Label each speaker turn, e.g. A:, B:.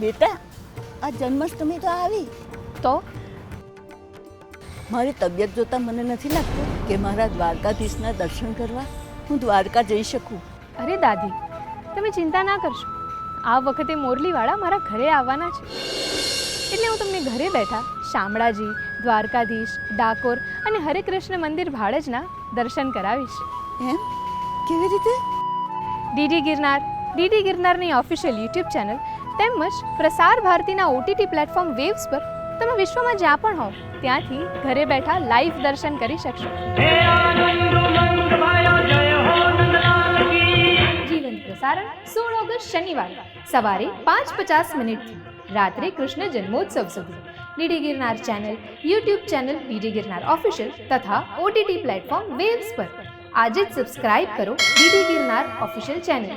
A: બેટા આ જન્માષ્ટમી તો આવી.
B: તો?
A: મારી તબિયત જોતાં મને નથી લાગતું કે મારા દ્વારકાધીશના દર્શન કરવા હું દ્વારકા જઈ શકું.
B: અરે દાદી તમે ચિંતા ના કરશો. આ વખતે મોરલીવાળા મારા ઘરે આવવાના છે. એટલે હું તમને ઘરે બેઠા શામળાજી દ્વારકાધીશ ડાકોર અને હરે કૃષ્ણ મંદિર ભાડજના દર્શન કરાવીશ.
A: એમ? કેવી રીતે?
B: ડીડી ગિરનાર ડીડી ગિરનારની ઓફિશિયલ યુટ્યુબ ચેનલ તેમજ પ્રસાર ભારતીના ઓટીટી પ્લેટફોર્મ વેવ્સ પર તમે વિશ્વમાં જ્યાં પણ હોવ ત્યાંથી ઘરે બેઠા લાઈવ દર્શન કરી શકશો. જીવન પ્રસારણ સોળ ઓગસ્ટ શનિવાર સવારે પાંચ પચાસ મિનિટથી રાત્રે કૃષ્ણ જન્મોત્સવ સુધી. DD Girnar channel YouTube channel DD Girnar official તથા ઓટીટી પ્લેટફોર્મ વેવ્સ પર. આજે જ સબસ્ક્રાઇબ કરો ડીડી ગિરનાર ઓફિશિયલ ચેનલ.